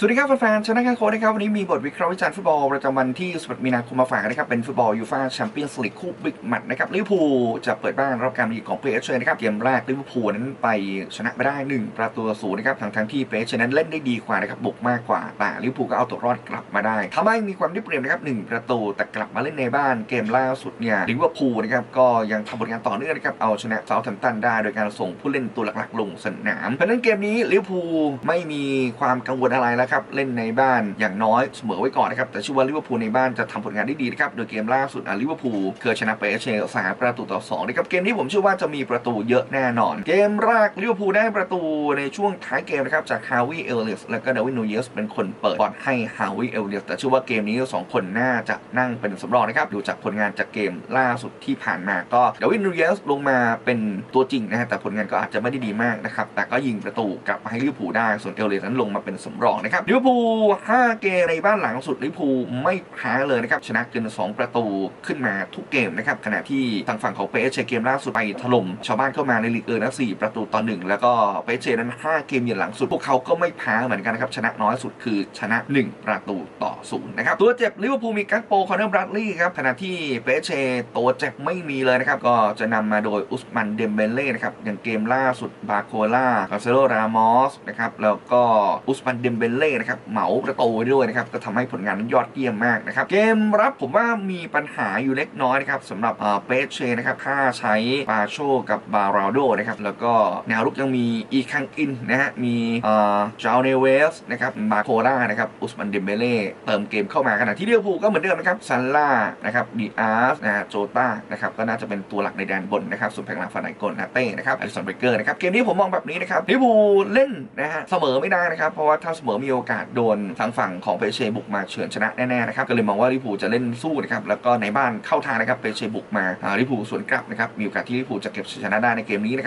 สวัสดีครับแฟนๆชนะแค่โค้ดนะครับ วันนี้มีบทวิเคราะห์วิจารณ์ฟุตบอล ประจำวันที่11มีนาคมมาฝากนะครับ เป็นฟุตบอลยูฟ่าแชมเปี้ยนส์ลีกคู่บิ๊กแมตช์นะครับลิเวอร์พูลจะเปิดบ้านรับการมาเยือนของเปเชนะครับ เกมแรกลิเวอร์พูลนั้นไปชนะไปได้ 1 ประตูต่อศูนย์นะครับทั้งทั้งที่เปเชนั้นเล่นได้ดีกว่านะครับบุกมากกว่าแต่ลิเวอร์พูลก็เอาตัวรอดกลับมาได้ทำให้มีความได้เปรียบนะครับหนึ่งประตูแต่กลับมาเล่นในบ้านเกมล่าสุดเนี่ยลิเวอร์พูลนะครับก็ยังทำผลงานต่อเนื่องนะครับเอาชนะเซาท์แฮมป์ตันได้ โดยการส่งผู้เล่นตัวหลักๆ ลงสนามเพราะนั้นเกมนี้ลิเวอร์พูลไม่มีความกังวลอะไรแล้วครับเล่นในบ้านอย่างน้อยเสมอไว้ก่อนนะครับแต่ชื่อว่าลิเวอร์พูลในบ้านจะทำผลงานได้ดีนะครับโดยเกมล่าสุดอะลิเวอร์พูลเคยชนะเปเอชสามประตูต่อสองนะครับเกมนี้ผมเชื่อว่าจะมีประตูเยอะแน่นอน เกมแรกลิเวอร์พูลได้ประตูในช่วงท้ายเกมนะครับจากฮาวิเอลเลสและก็ดาวินนูเยสเป็นคนเปิดบอลให้ฮาวิเอลเลสแต่เชื่อว่าเกมนี้สองคนน่าจะนั่งเป็นสำรองนะครับดูจากผลงานจากเกมล่าสุดที่ผ่านมาก็ดาวินนูเยสลงมาเป็นตัวจริงนะฮะแต่ผลงานก็อาจจะไม่ได้ดีมากนะครับแต่ก็ยิงประตูกลับมาให้ลิเวอร์พูลได้ส่วนเอลเลสนั้นลงมาเป็นสำรองนะครับลิเวอร์พูล5เกมในบ้านหลังสุดลิเวอร์พูลไม่แพ้เลยนะครับชนะเกิน2 ประตูขึ้นมาทุกเกมนะครับขณะที่ทางฝั่งของเปเชเกมล่าสุดไปถล่มชาวบ้านเข้ามาในลีกเออร์นะ4ประตูต่อหนึ่งแล้วก็เปเชนั้น5เกมเยือนหลังสุดพวกเขาก็ไม่แพ้เหมือนกันนะครับชนะน้อยสุดคือชนะ 1 ประตูต่อศูนย์นะครับตัวเจ็บลิเวอร์พูลมีกักโปคอนเนอร์บรัดลีย์ครับขณะที่เปเชตัวเจ็บไม่มีเลยนะครับก็จะนำมาโดยอุสมันเดมเบเล่นะครับอย่างเกมล่าสุดบาโคล่าคาเซโลรามอสนะครับแล้วก็อุสมันเดมเบเล่นะครับเหมาประตูไว้ด้วยนะครับก็ทำให้ผลงานนั้นยอดเยี่ยมมากนะครับเกมรับผมว่ามีปัญหาอยู่เล็กน้อยนะครับสำหรับเปเชนะครับถ้าใช้ปาโชกับบาราโดนะครับแล้วก็แนวรุกยังมีอีคังอินนะฮะมีเอ่อจาเนเวสนะครับบาโคล่านะครับอุสมันเดมเบเล่เติมเกมเข้ามาขณะที่เวอร์พูก็เหมือนเดิมนะครับซันล่านะครับดีอาร์สนะฮะโจต้านะครับก็น่าจะเป็นตัวหลักในแดนบนนะครับส่วนแผงหลังฝ่ายไหนกลนะเต้นะครับอลิสันเบเกอร์นะครับเกมนี้ผมมองแบบนี้นะครับเวอร์พูเล่นนะฮะเสมอไม่ได้นะครับเพราะว่าถ้าเสมอมีโโอกาสโดนทางฝั่งของเปเชบุกมาเฉือนชนะแน่ๆนะครับก็เลยมองว่าลิพูจะเล่นสู้นะครับแล้วก็ในบ้านเข้าทางนะครับเปเชบุกมาลิพูสวนกลับนะครับมีโอกาสที่ลิพูจะเก็บชนะได้ในเกมนี้นะครับ